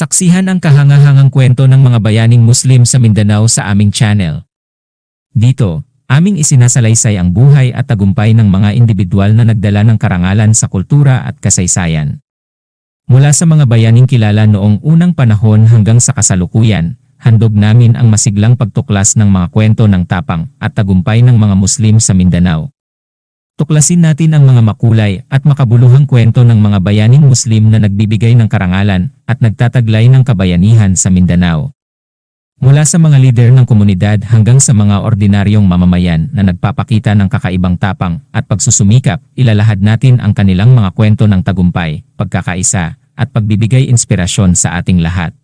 Saksihan ang kahangahangang kwento ng mga bayaning Muslim sa Mindanao sa aming channel. Dito, aming isinasalaysay ang buhay at tagumpay ng mga individual na nagdala ng karangalan sa kultura at kasaysayan. Mula sa mga bayaning kilala noong unang panahon hanggang sa kasalukuyan, handog namin ang masiglang pagtuklas ng mga kwento ng tapang at tagumpay ng mga Muslim sa Mindanao. Tuklasin natin ang mga makulay at makabuluhang kwento ng mga bayaning Muslim na nagbibigay ng karangalan at nagtataglay ng kabayanihan sa Mindanao. Mula sa mga lider ng komunidad hanggang sa mga ordinaryong mamamayan na nagpapakita ng kakaibang tapang at pagsusumikap, ilalahad natin ang kanilang mga kwento ng tagumpay, pagkakaisa, at pagbibigay inspirasyon sa ating lahat.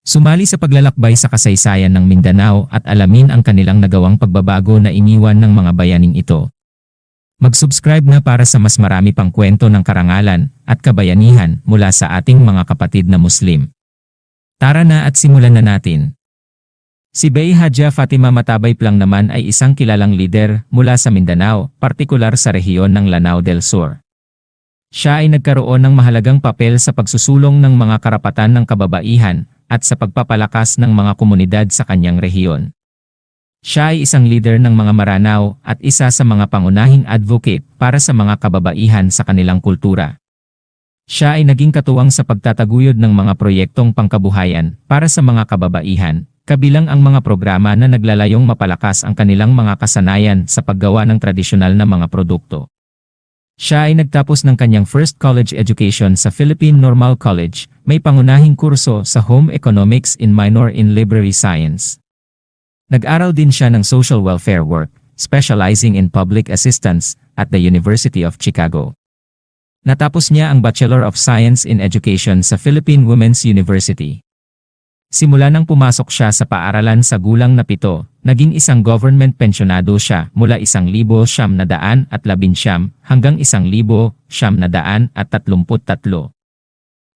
Sumali sa paglalakbay sa kasaysayan ng Mindanao at alamin ang kanilang nagawang pagbabago na iniwan ng mga bayaning ito. Mag-subscribe na para sa mas marami pang kwento ng karangalan at kabayanihan mula sa ating mga kapatid na Muslim. Tara na at simulan na natin. Si Bey Hadja Fatima Matabay Plang naman ay isang kilalang lider mula sa Mindanao, partikular sa rehiyon ng Lanao del Sur. Siya ay nagkaroon ng mahalagang papel sa pagsusulong ng mga karapatan ng kababaihan at sa pagpapalakas ng mga komunidad sa kanyang rehiyon. Siya ay isang leader ng mga Maranao at isa sa mga pangunahing advocate para sa mga kababaihan sa kanilang kultura. Siya ay naging katuwang sa pagtataguyod ng mga proyektong pangkabuhayan para sa mga kababaihan, kabilang ang mga programa na naglalayong mapalakas ang kanilang mga kasanayan sa paggawa ng tradisyonal na mga produkto. Siya ay nagtapos ng kanyang first college education sa Philippine Normal College, may pangunahing kurso sa Home Economics in Minor in Library Science. Nag-aral din siya ng social welfare work, specializing in public assistance, at the University of Chicago. Natapos niya ang Bachelor of Science in Education sa Philippine Women's University. Simula nang pumasok siya sa paaralan sa gulang na pito, naging isang government pensionado siya mula isang libo siyam na daan at labinsyam hanggang isang libo siyam na daan at tatlumput tatlo.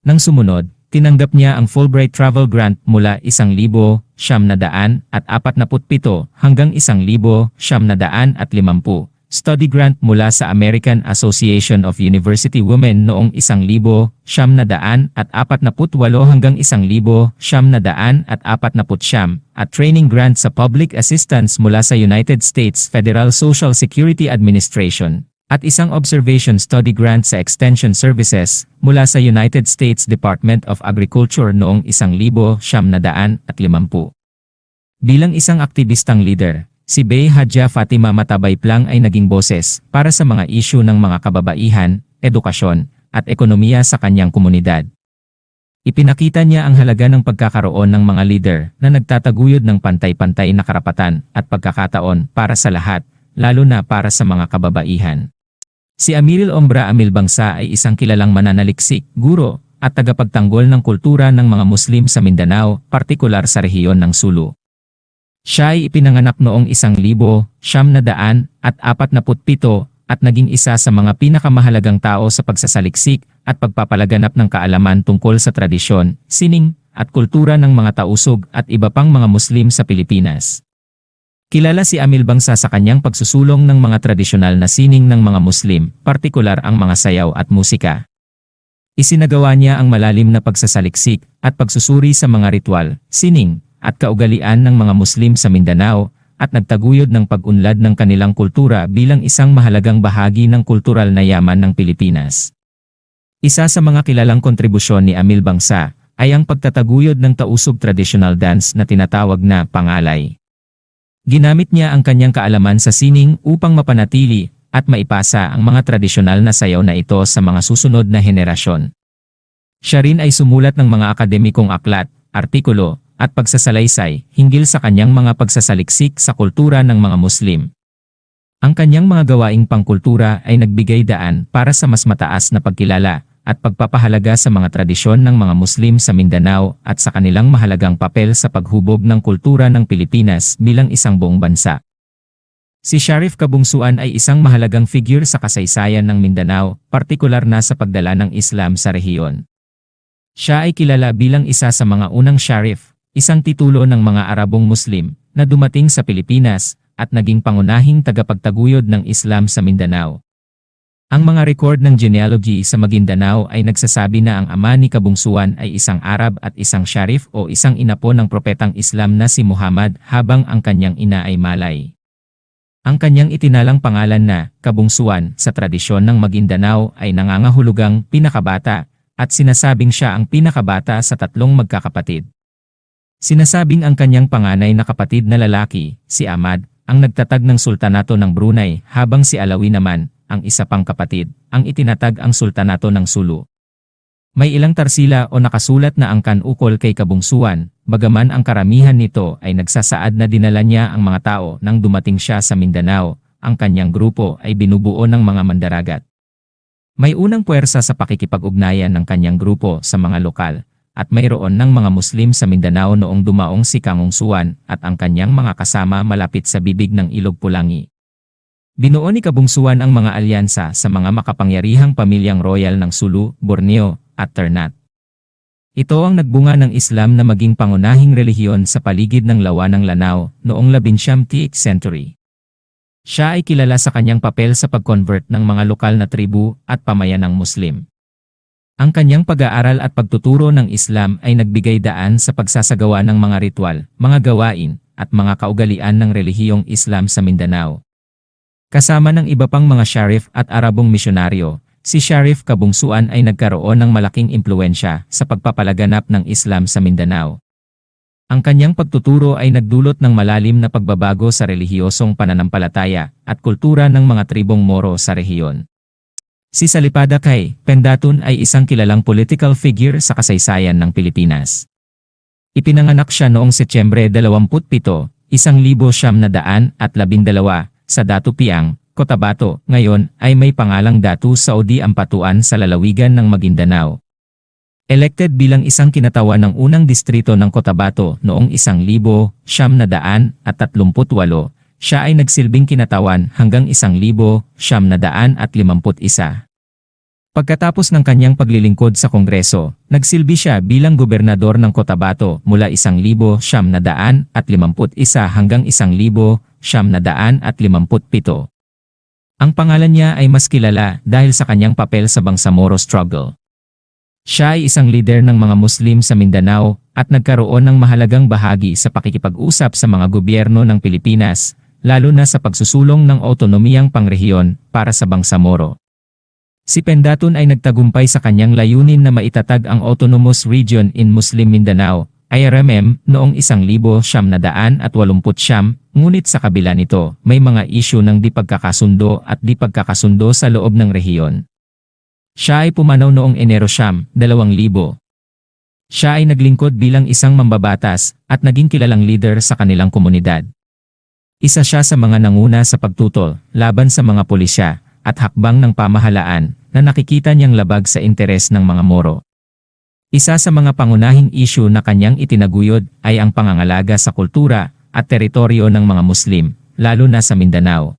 Nang sumunod, tinanggap niya ang Fulbright Travel Grant mula isang libo siyam na daan at apat na putpito hanggang isang libo siyam na daan at limampu. Study grant mula sa American Association of University Women noong isang libo siyam na daan at apat na putwalo hanggang isang libo siyam na daan at apat na putsyam at training grant sa Public Assistance mula sa United States Federal Social Security Administration at isang observation study grant sa Extension Services mula sa United States Department of Agriculture noong isang libo siyam na daan at limampu. Bilang isang aktivistang leader, si Bey Hadja Fatima Matabay Plang ay naging boses para sa mga isyu ng mga kababaihan, edukasyon, at ekonomiya sa kanyang komunidad. Ipinakita niya ang halaga ng pagkakaroon ng mga leader na nagtataguyod ng pantay-pantay na karapatan at pagkakataon para sa lahat, lalo na para sa mga kababaihan. Si Amiril Ombra Amil Bangsa ay isang kilalang mananaliksik, guro, at tagapagtanggol ng kultura ng mga Muslim sa Mindanao, partikular sa rehiyon ng Sulu. Siya ay ipinanganak noong isang libo, siyam na daan, at apat na putpito, at naging isa sa mga pinakamahalagang tao sa pagsasaliksik at pagpapalaganap ng kaalaman tungkol sa tradisyon, sining, at kultura ng mga tausog at iba pang mga Muslim sa Pilipinas. Kilala si Amil Bangsa sa kanyang pagsusulong ng mga tradisyonal na sining ng mga Muslim, partikular ang mga sayaw at musika. Isinagawa niya ang malalim na pagsasaliksik at pagsusuri sa mga ritual, sining, at kaugalian ng mga Muslim sa Mindanao at nagtaguyod ng pag-unlad ng kanilang kultura bilang isang mahalagang bahagi ng kultural na yaman ng Pilipinas. Isa sa mga kilalang kontribusyon ni Amil Bangsa ay ang pagtataguyod ng tausog traditional dance na tinatawag na pangalay. Ginamit niya ang kanyang kaalaman sa sining upang mapanatili at maipasa ang mga tradisyonal na sayaw na ito sa mga susunod na henerasyon. Siya rin ay sumulat ng mga akademikong aklat, artikulo, at pagsasalaysay hinggil sa kanyang mga pagsasaliksik sa kultura ng mga Muslim. Ang kanyang mga gawaing pangkultura ay nagbigay daan para sa mas mataas na pagkilala at pagpapahalaga sa mga tradisyon ng mga Muslim sa Mindanao at sa kanilang mahalagang papel sa paghubog ng kultura ng Pilipinas bilang isang buong bansa. Si Sharif Kabungsuan ay isang mahalagang figure sa kasaysayan ng Mindanao, partikular na sa pagdala ng Islam sa rehiyon. Siya ay kilala bilang isa sa mga unang Sharif, isang titulo ng mga Arabong Muslim na dumating sa Pilipinas at naging pangunahing tagapagtaguyod ng Islam sa Mindanao. Ang mga record ng genealogy sa Maguindanao ay nagsasabi na ang ama ni Kabungsuan ay isang Arab at isang Sharif o isang inapo ng propetang Islam na si Muhammad habang ang kanyang ina ay Malay. Ang kanyang itinalang pangalan na Kabungsuan sa tradisyon ng Maguindanao ay nangangahulugang pinakabata at sinasabing siya ang pinakabata sa tatlong magkakapatid. Sinasabing ang kanyang panganay na kapatid na lalaki, si Ahmad, ang nagtatag ng sultanato ng Brunei habang si Alawi naman, ang isa pang kapatid, ang itinatag ang sultanato ng Sulu. May ilang tarsila o nakasulat na angkan ukol kay Kabungsuan, bagaman ang karamihan nito ay nagsasaad na dinala niya ang mga tao nang dumating siya sa Mindanao, ang kanyang grupo ay binubuo ng mga mandaragat. May unang puwersa sa pakikipag-ugnayan ng kanyang grupo sa mga lokal, at mayroon ng mga Muslim sa Mindanao noong dumaong si Kangungsuan at ang kanyang mga kasama malapit sa bibig ng Ilog Pulangi. Binuo ni Kabungsuan ang mga alyansa sa mga makapangyarihang pamilyang royal ng Sulu, Borneo, at Ternate. Ito ang nagbunga ng Islam na maging pangunahing relihiyon sa paligid ng lawa ng Lanao noong 19th century. Siya ay kilala sa kanyang papel sa pag-convert ng mga lokal na tribu at pamayanang Muslim. Ang kanyang pag-aaral at pagtuturo ng Islam ay nagbigay daan sa pagsasagawa ng mga ritual, mga gawain, at mga kaugalian ng relihiyong Islam sa Mindanao. Kasama ng iba pang mga Sharif at Arabong misyonaryo, si Sharif Kabungsuan ay nagkaroon ng malaking impluensya sa pagpapalaganap ng Islam sa Mindanao. Ang kanyang pagtuturo ay nagdulot ng malalim na pagbabago sa relihiyosong pananampalataya at kultura ng mga tribong Moro sa rehiyon. Si Salipada Kay, Pendatun ay isang kilalang political figure sa kasaysayan ng Pilipinas. Ipinanganak siya noong Setyembre 27, 1912 sa Datu Piang, Cotabato, ngayon ay may pangalang Datu Saudi Ampatuan sa lalawigan ng Maguindanao. Elected bilang isang kinatawan ng unang distrito ng Cotabato noong 1938, siya ay nagsilbing kinatawan hanggang 1951. Pagkatapos ng kanyang paglilingkod sa Kongreso, nagsilbi siya bilang gobernador ng Cotabato mula 1951 hanggang 1957. Ang pangalan niya ay mas kilala dahil sa kanyang papel sa Bangsamoro Struggle. Siya ay isang leader ng mga Muslim sa Mindanao at nagkaroon ng mahalagang bahagi sa pakikipag-usap sa mga gobyerno ng Pilipinas, lalo na sa pagsusulong ng autonomiyang pangrehiyon para sa Bangsamoro. Si Pendatun ay nagtagumpay sa kanyang layunin na maitatag ang Autonomous Region in Muslim Mindanao IRMM noong 1980 ngunit sa kabila nito, may mga isyu ng di pagkakasundo at di pagkakasundo sa loob ng rehiyon. Siya ay pumanaw noong Enero Siyam, 2000. Siya ay naglingkod bilang isang mambabatas at naging kilalang leader sa kanilang komunidad. Isa siya sa mga nanguna sa pagtutol laban sa mga pulisya at hakbang ng pamahalaan na nakikita niyang labag sa interes ng mga Moro. Isa sa mga pangunahing isyu na kanyang itinaguyod ay ang pangangalaga sa kultura at teritoryo ng mga Muslim, lalo na sa Mindanao.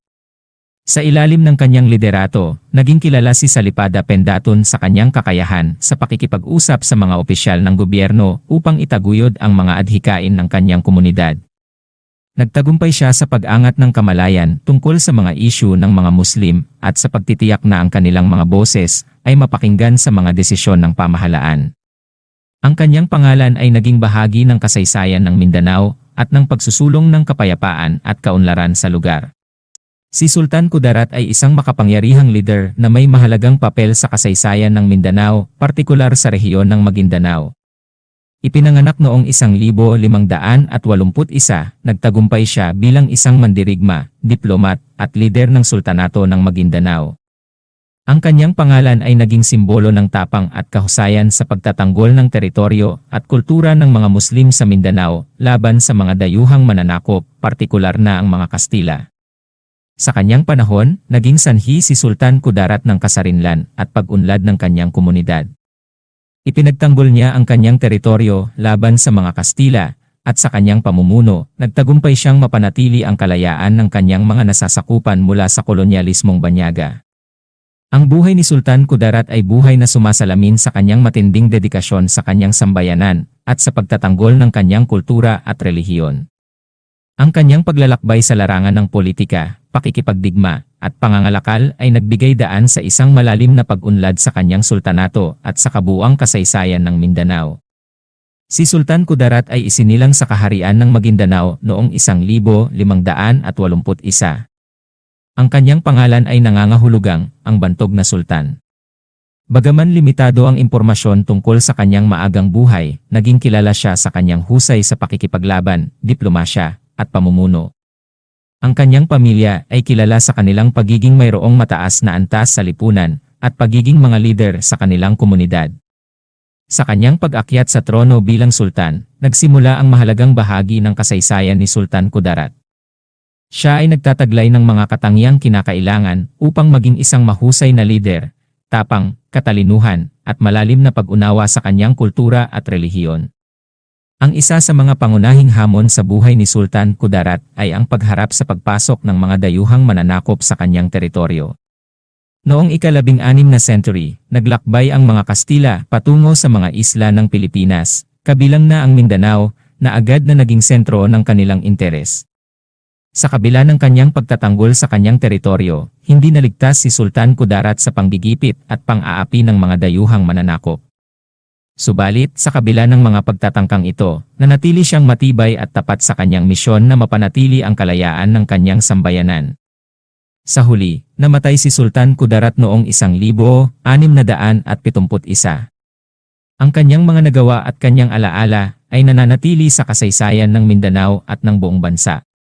Sa ilalim ng kanyang liderato, naging kilala si Salipada Pendatun sa kanyang kakayahan sa pakikipag-usap sa mga opisyal ng gobyerno upang itaguyod ang mga adhikain ng kanyang komunidad. Nagtagumpay siya sa pag-angat ng kamalayan tungkol sa mga isyu ng mga Muslim at sa pagtitiyak na ang kanilang mga boses ay mapakinggan sa mga desisyon ng pamahalaan. Ang kanyang pangalan ay naging bahagi ng kasaysayan ng Mindanao at ng pagsusulong ng kapayapaan at kaunlaran sa lugar. Si Sultan Kudarat ay isang makapangyarihang leader na may mahalagang papel sa kasaysayan ng Mindanao, partikular sa rehiyon ng Maguindanao. Ipinanganak noong 1581, nagtagumpay siya bilang isang mandirigma, diplomat, at lider ng Sultanato ng Maguindanao. Ang kanyang pangalan ay naging simbolo ng tapang at kahusayan sa pagtatanggol ng teritoryo at kultura ng mga Muslim sa Mindanao laban sa mga dayuhang mananakop, partikular na ang mga Kastila. Sa kanyang panahon, naging sanhi si Sultan Kudarat ng Kasarinlan at pag-unlad ng kanyang komunidad. Ipinagtanggol niya ang kanyang teritoryo laban sa mga Kastila at sa kanyang pamumuno, nagtagumpay siyang mapanatili ang kalayaan ng kanyang mga nasasakupan mula sa kolonyalismong banyaga. Ang buhay ni Sultan Kudarat ay buhay na sumasalamin sa kanyang matinding dedikasyon sa kanyang sambayanan at sa pagtatanggol ng kanyang kultura at relihiyon. Ang kanyang paglalakbay sa larangan ng politika, pakikipagdigma, at pangangalakal ay nagbigay daan sa isang malalim na pag-unlad sa kanyang sultanato at sa kabuang kasaysayan ng Mindanao. Si Sultan Kudarat ay isinilang sa kaharian ng Maguindanao noong 1581. Ang kanyang pangalan ay nangangahulugang, ang bantog na sultan. Bagaman limitado ang impormasyon tungkol sa kanyang maagang buhay, naging kilala siya sa kanyang husay sa pakikipaglaban, diplomasya, at pamumuno. Ang kanyang pamilya ay kilala sa kanilang pagiging mayroong mataas na antas sa lipunan at pagiging mga lider sa kanilang komunidad. Sa kanyang pag-akyat sa trono bilang sultan, nagsimula ang mahalagang bahagi ng kasaysayan ni Sultan Kudarat. Siya ay nagtataglay ng mga katangiang kinakailangan upang maging isang mahusay na lider, tapang, katalinuhan, at malalim na pag-unawa sa kanyang kultura at relihiyon. Ang isa sa mga pangunahing hamon sa buhay ni Sultan Kudarat ay ang pagharap sa pagpasok ng mga dayuhang mananakop sa kanyang teritoryo. Noong ikalabing anim na century, naglakbay ang mga Kastila patungo sa mga isla ng Pilipinas, kabilang na ang Mindanao, na agad na naging sentro ng kanilang interes. Sa kabila ng kanyang pagtatanggol sa kanyang teritoryo, hindi naligtas si Sultan Kudarat sa panggigipit at pang-aapi ng mga dayuhang mananakop. Subalit, sa kabila ng mga pagtatangkang ito, nanatili siyang matibay at tapat sa kanyang misyon na mapanatili ang kalayaan ng kanyang sambayanan. Sa huli, namatay si Sultan Kudarat noong 1671. Ang kanyang mga nagawa at kanyang alaala ay nananatili sa kasaysayan ng Mindanao at ng buong bansa.